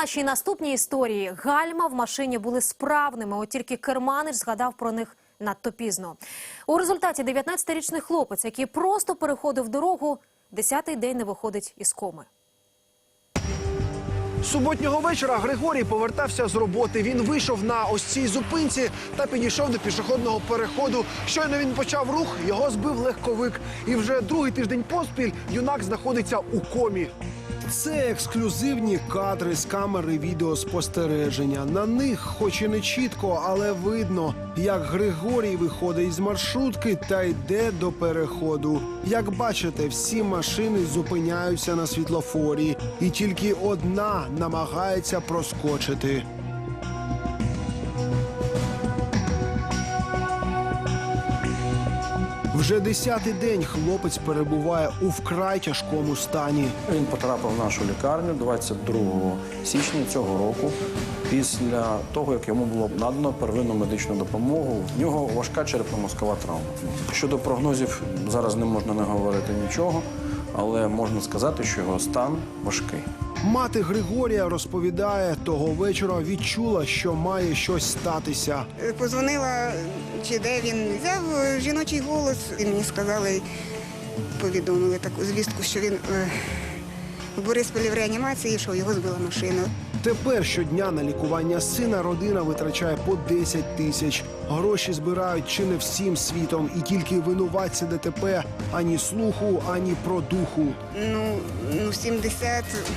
нашій наступній історії гальма в машині були справними, от тільки керманич згадав про них надто пізно. У результаті 19-річний хлопець, який просто переходив дорогу, десятий день не виходить із коми. Суботнього вечора Григорій повертався з роботи. Він вийшов на ось цій зупинці та підійшов до пішохідного переходу. Щойно він почав рух, його збив легковик. І вже другий тиждень поспіль юнак знаходиться у комі. Це ексклюзивні кадри з камери відеоспостереження. На них, хоч і не чітко, але видно, як Григорій виходить з маршрутки та йде до переходу. Як бачите, всі машини зупиняються на світлофорі, і тільки одна намагається проскочити. Вже десятий день хлопець перебуває у вкрай тяжкому стані. Він потрапив в нашу лікарню 22 січня цього року. Після того, як йому було надано первинну медичну допомогу, в нього важка черепно-мозкова травма. Щодо прогнозів, зараз не можна не говорити нічого, але можна сказати, що його стан важкий. Мати Григорія розповідає, того вечора відчула, що має щось статися. Позвонила, чи де він взяв е, жіночий голос, і мені сказали, повідомили таку звістку, що він е, в Борисполі в реанімації, йшов, його збила машина. Тепер щодня на лікування сина родина витрачає по 10 тисяч. Гроші збирають чи не всім світом, і тільки винуватці ДТП ані слуху, ані продуху. Ну, ну 70 ну,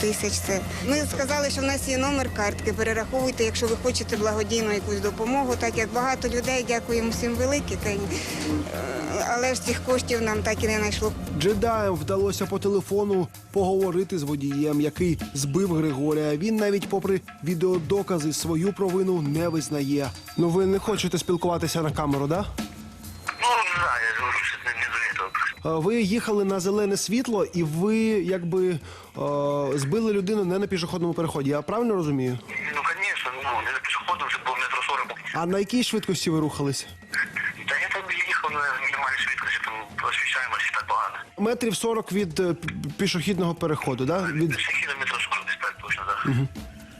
тисяч це. Ми сказали, що в нас є номер картки. Перераховуйте, якщо ви хочете благодійну якусь допомогу, так як багато людей, дякуємо всім й, е, Але ж цих коштів нам так і не знайшло. Джедаєм вдалося по телефону поговорити з водієм, який збив Григорія. Він навіть, попри відеодокази, свою провину не визнає. Ну ви не хочете спілкуватися на камеру, да? Ви їхали на зелене світло, і ви якби е, збили людину не на пішохідному переході. Я правильно розумію? Ну, конечно, ну, не за пішоходом, це було метро 40. А на якій швидкості ви рухались? Та я там їхав на мінімальній швидкості, там освіщаємося так погано. Метрів 40 від е, пішохідного переходу, да? Від... Їду метро 40 десь так точно, так.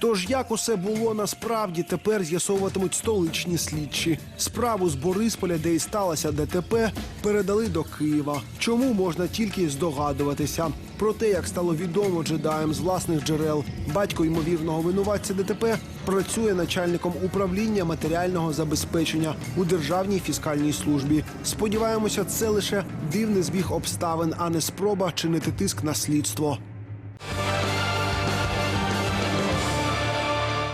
Тож як усе було насправді, тепер з'ясовуватимуть столичні слідчі. Справу з Борисполя, де і сталося ДТП, передали до Києва. Чому можна тільки здогадуватися? Про те, як стало відомо джедаєм з власних джерел, батько ймовірного винуватця ДТП працює начальником управління матеріального забезпечення у державній фіскальній службі. Сподіваємося, це лише дивний збіг обставин, а не спроба чинити тиск на слідство.